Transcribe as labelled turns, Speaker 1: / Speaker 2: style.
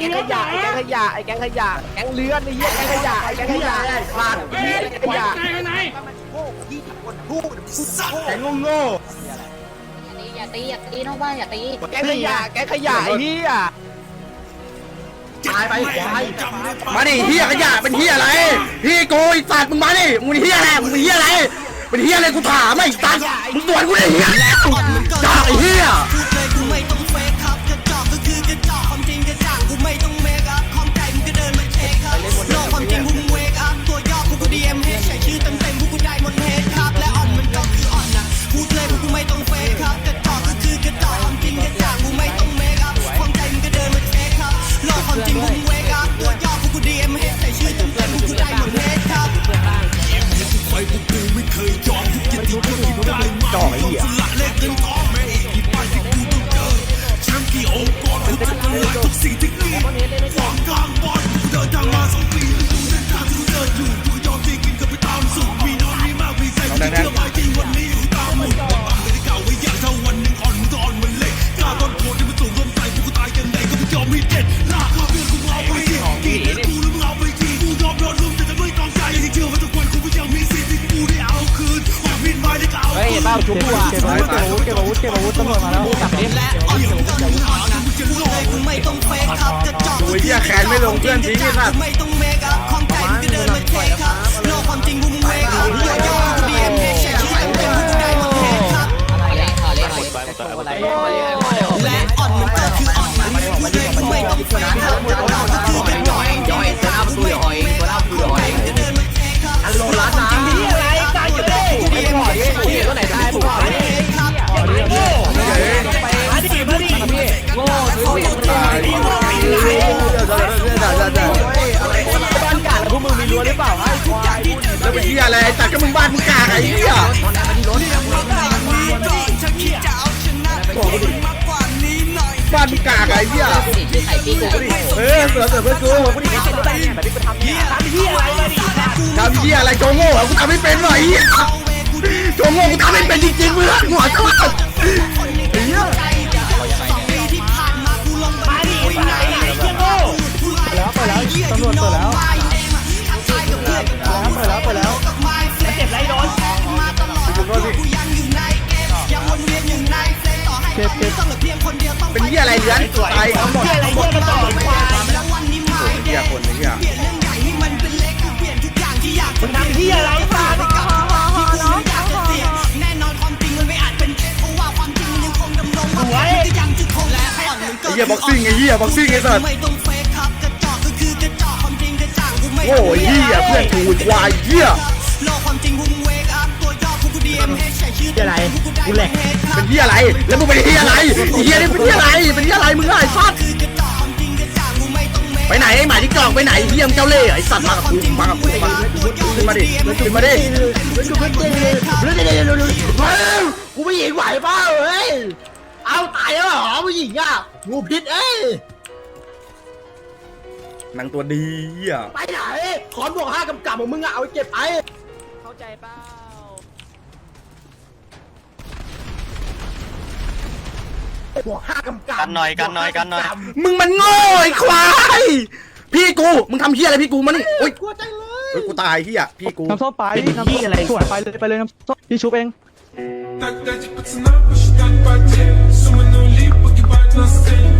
Speaker 1: แก๊งขยะไอ้แก๊งขยะไอ้แก๊งขยะแก๊งเลือนไอ้เหี้ยแก๊งขยะไอ้แก๊งขยะไอ้พลาดไอ้เหี้ยแก๊งขยะ
Speaker 2: ไหนไหน
Speaker 3: แกงโง่
Speaker 4: อย่าตีอย่าตีนอกบ้านอย่าตี
Speaker 1: แก๊งขยะแก๊งขยะไอ้เหี้ย
Speaker 3: ตายไปควายมาดิเฮียขยะเป็นเฮียอะไรพี่โกยสัตว์มึงมาดิมึงเฮียอะไรมึงเฮียอะไรเป็นเฮียอะไรกูถามไอ้สัตว์มึงสวนกูได้เฮียจ่าไอ้เฮีย
Speaker 5: จ่อไอ้เหี้ยน้ ชุบกูอะ
Speaker 1: เก็บอาวุธเก็บอาวุธเก็บอาวุธเก็บอาวุธตำรวจมาแล้วกลับดิ
Speaker 5: และอ่อนกูเลยกูไม่ต้องเฟกครับกระจอก
Speaker 3: ดูไอ้เหี้ยแขนไม่ลงเพื่อนทิ้งไอ้สัตว์
Speaker 5: ไม่ต้องเมคอัพความใจมึงก็เดินมาเทคครับโลกความจริงพวกมึงเวกอัพตัวยอกูดีเอ็มเอชชื่อเต็มเต็มพวกกูได้มาเทคครับ
Speaker 4: ขอเลยขอเลยขอเลย
Speaker 1: อะไร
Speaker 5: หรือเป
Speaker 1: ล่าไอ้ควาย
Speaker 3: แล้วเป็นเฮียอะไรแต่ก็มึงบ้านมึงกากไอ้เฮียบ้านมึงกากไอ้เหี้ย
Speaker 4: สิชื่อไข่ปีกู
Speaker 3: เออเสือเสือเพื่อนกูกูดิ
Speaker 1: แบบนี้กูทำเนี่ยทำเหี้ยอะไรมาดิ
Speaker 3: ทำเหี้ยอะไรโจโง่เหรอกูทำไม่เป็นหรอไอ้เหี้ยโจโง่กูทำไม่เป็นจริงๆเพื่อนหัวทอดไอ้เหี้ย
Speaker 1: มาดิไปไหนไอ้เหี้ยโง่แล้วไปแล้วตำรวจเปิดแล้ว เจ็บเจ็บเป็
Speaker 3: นเหี้ยอะไรเหลือนตายทั้งหมด
Speaker 1: เหี้ยอะไรเหี้ยกระจอกควาย
Speaker 3: เหี้ยคนไอ้เหี้ย
Speaker 1: มึงทำเหี้ยอะไรฟ้า
Speaker 5: แน่นอนความจริงมันไม่อาจเป็นเท็จเพราะว่าความจริงมันยังคงดำรงมาก็ยังจคงและอ่อนมันก็
Speaker 3: ไอ้เหี้ยบ็อกซิ่งไอ้เหี้ยบ็อกซิ่งไอ้สัส
Speaker 5: ไม่ต้องเฟครับกระจอกคือกระจอกความจริงกระจ่างกูไม่
Speaker 3: โอ้ยเหี้ยเพื่อนกูควายเหี้ย
Speaker 5: อเต็มๆพวกกูได้มาเทคครับ
Speaker 3: เป็นเหี้ยอะไร แล้วมึงเป็นเหี้ยอะไรไอ้เหี้ยนี่เป็นเหี้ยอะไร เป็นเหี้ยอะไรมึงไอ้สัตว์
Speaker 5: คือกระจอกความจริงกระจ่างกูไม่ต้องเมค
Speaker 3: ไปไหนไอ้หมาที่กล่องไปไหนเหี้ยมงเจ้าเล่ห์ไอ้สัตว์มากับกูมากับกูมาขึ้นมาดิขึ้นมาดิกูไม่หญิงไหวเปล่าเฮ้ยเอาตายแล้วเหรอผู้หญิงอะงูพิษเอ้ยนางตัวดีอะไปไหนขอนบวกห้ากำกับของมึงอะเอาไปเก็บไป
Speaker 1: เข้าใจเปล่ า
Speaker 3: บวกห้ากำกับ
Speaker 6: กันหน่อยกันหน่อยกันหน่อย
Speaker 3: มึงมันโง่ไอ้ควายพี่กูมึงทำเหี้ยอะไรพี่กูมานี่โอ๊ยกลัวใจเลยกูตายเหี้ยพี่กู
Speaker 7: น้ำส้มไปน้ำส้มสวนไปเลยไปเลยน้ำส้มพี่ชุบเอง
Speaker 8: Так дайте пацана посчитать потерь Суммы нули погибать на сцене